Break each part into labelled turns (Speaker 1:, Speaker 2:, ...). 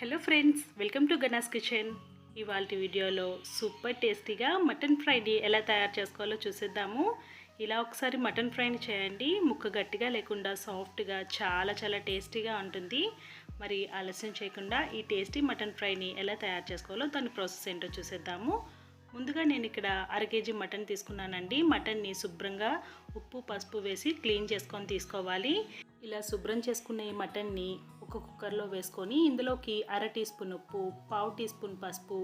Speaker 1: Hello friends welcome to Gana's kitchen ఇవాళ వీడియోలో super టేస్టీగా మటన్ ఫ్రైని ఎలా తయారు చేసుకోవాలో చూసేద్దాము. ఇలా ఒకసారి మటన్ ఫ్రైని చేయండి. ముక్క గట్టిగా లేకుండా సాఫ్ట్గా చాలా చాలా టేస్టీగా ఉంటుంది. మరి ఆలస్యం చేయకుండా ఈ టేస్టీ మటన్ ఫ్రైని ఎలా తయారు చేసుకోవాలో దాని ప్రాసెస్ ఏంటో చూసేద్దాము. ముందుగా నేను ఇక్కడ అర కేజీ మటన్ తీసుకున్నానండి. మటన్ని శుభ్రంగా ఉప్పు పసుపు వేసి క్లీన్ చేసుకొని తీసుకోవాలి. ఇలా శుభ్రం చేసుకున్న ఈ మటన్ని ఒక కుక్కర్లో వేసుకొని ఇందులోకి అర టీ స్పూన్ ఉప్పు పావు టీ స్పూన్ పసుపు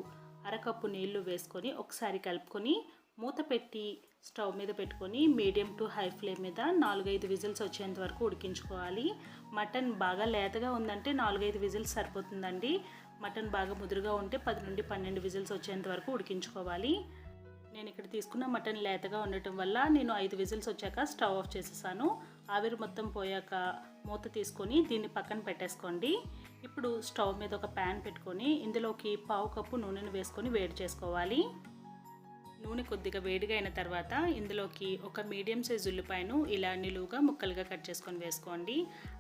Speaker 1: అరకప్పు నీళ్ళు వేసుకొని ఒకసారి కలుపుకొని మూత పెట్టి స్టవ్ మీద పెట్టుకొని మీడియం టు హై ఫ్లేమ్ మీద నాలుగైదు విజిల్స్ వచ్చేంత వరకు ఉడికించుకోవాలి. మటన్ బాగా లేతగా ఉందంటే నాలుగైదు విజిల్స్ సరిపోతుందండి. మటన్ బాగా ముదురుగా ఉంటే పది నుండి పన్నెండు విజిల్స్ వచ్చేంత వరకు ఉడికించుకోవాలి. నేను ఇక్కడ తీసుకున్న మటన్ లేతగా ఉండటం వల్ల నేను ఐదు విజిల్స్ వచ్చాక స్టవ్ ఆఫ్ చేసేసాను. ఆవిరి మొత్తం పోయాక మూత తీసుకొని దీన్ని పక్కన పెట్టేసుకోండి. ఇప్పుడు స్టవ్ మీద ఒక ప్యాన్ పెట్టుకొని ఇందులోకి పావు కప్పు నూనెను వేసుకొని వేడి చేసుకోవాలి. నూనె కొద్దిగా వేడిగా అయిన తర్వాత ఇందులోకి ఒక మీడియం సైజ్ ఉల్లిపాయను ఇలా నిలువుగా ముక్కలుగా కట్ చేసుకొని వేసుకోండి.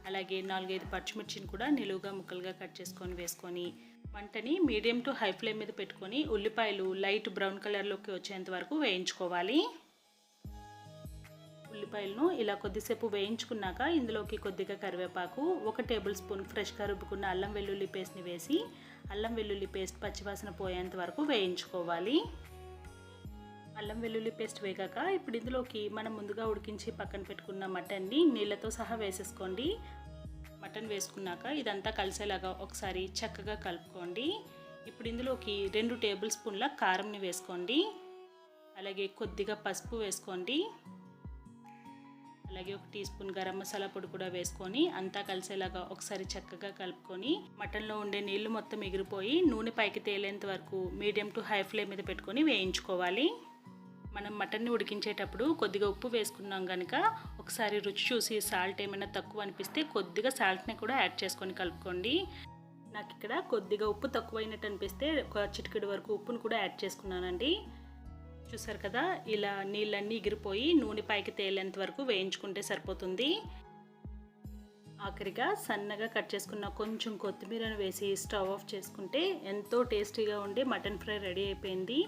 Speaker 1: అలాగే నాలుగైదు పచ్చిమిర్చిని కూడా నిలువుగా ముక్కలుగా కట్ చేసుకొని వేసుకొని మంటని మీడియం టు హై ఫ్లేమ్ మీద పెట్టుకొని ఉల్లిపాయలు లైట్ బ్రౌన్ కలర్లోకి వచ్చేంత వరకు వేయించుకోవాలి. ఉల్లిపాయలను ఇలా కొద్దిసేపు వేయించుకున్నాక ఇందులోకి కొద్దిగా కరివేపాకు ఒక టేబుల్ స్పూన్ ఫ్రెష్గా రుబ్బుకున్న అల్లం వెల్లుల్లి పేస్ట్ని వేసి అల్లం వెల్లుల్లి పేస్ట్ పచ్చివాసన పోయేంత వరకు వేయించుకోవాలి. అల్లం వెల్లుల్లి పేస్ట్ వేగాక ఇప్పుడు ఇందులోకి మనం ముందుగా ఉడికించి పక్కన పెట్టుకున్న మటన్ని నీళ్ళతో సహా వేసేసుకోండి. మటన్ వేసుకున్నాక ఇదంతా కలిసేలాగా ఒకసారి చక్కగా కలుపుకోండి. ఇప్పుడు ఇందులోకి రెండు టేబుల్ స్పూన్ల కారంని వేసుకోండి. అలాగే కొద్దిగా పసుపు వేసుకోండి. అలాగే ఒక టీ స్పూన్ గరం మసాలా పొడి కూడా వేసుకొని అంతా కలిసేలాగా ఒకసారి చక్కగా కలుపుకొని మటన్లో ఉండే నీళ్ళు మొత్తం ఎగిరిపోయి నూనె పైకి తేలేంత వరకు మీడియం టు హై ఫ్లేమ్ మీద పెట్టుకొని వేయించుకోవాలి. మనం మటన్ని ఉడికించేటప్పుడు కొద్దిగా ఉప్పు వేసుకున్నాం కనుక ఒకసారి రుచి చూసి సాల్ట్ ఏమైనా తక్కువ అనిపిస్తే కొద్దిగా సాల్ట్ని కూడా యాడ్ చేసుకొని కలుపుకోండి. నాకు ఇక్కడ కొద్దిగా ఉప్పు తక్కువైనట్టు అనిపిస్తే ఒక చిటికెడు వరకు ఉప్పును కూడా యాడ్ చేసుకున్నానండి. చూసారు కదా? ఇలా నీళ్ళన్నీ ఎగిరిపోయి నూనె పైకి తేలేంత వరకు వేయించుకుంటే సరిపోతుంది. ఆఖరిగా సన్నగా కట్ చేసుకున్న కొంచెం కొత్తిమీరను వేసి స్టవ్ ఆఫ్ చేసుకుంటే ఎంతో టేస్టీగా ఉండే మటన్ ఫ్రై రెడీ అయిపోయింది.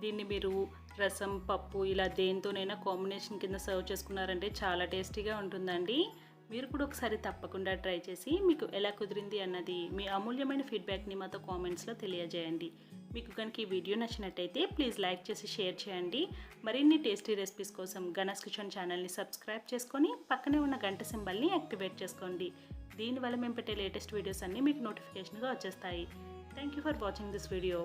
Speaker 1: దీన్ని మీరు రసం పప్పు ఇలా దేనితోనైనా కాంబినేషన్ కింద సర్వ్ చేసుకున్నారంటే చాలా టేస్టీగా ఉంటుందండి. మీరు కూడా ఒకసారి తప్పకుండా ట్రై చేసి మీకు ఎలా కుదిరింది అన్నది మీ అమూల్యమైన ఫీడ్బ్యాక్ని మాతో కామెంట్స్లో తెలియజేయండి. మీకు కనుక ఈ వీడియో నచ్చినట్టయితే ప్లీజ్ లైక్ చేసి షేర్ చేయండి. మరిన్ని టేస్టీ రెసిపీస్ కోసం గణస్ కిచెన్ ఛానల్ని సబ్స్క్రైబ్ చేసుకొని పక్కనే ఉన్న గంట సింబల్ని యాక్టివేట్ చేసుకోండి. దీనివల్ల మేము పెట్టే లేటెస్ట్ వీడియోస్ అన్నీ మీకు నోటిఫికేషన్గా వచ్చేస్తాయి. Thank you for watching this video.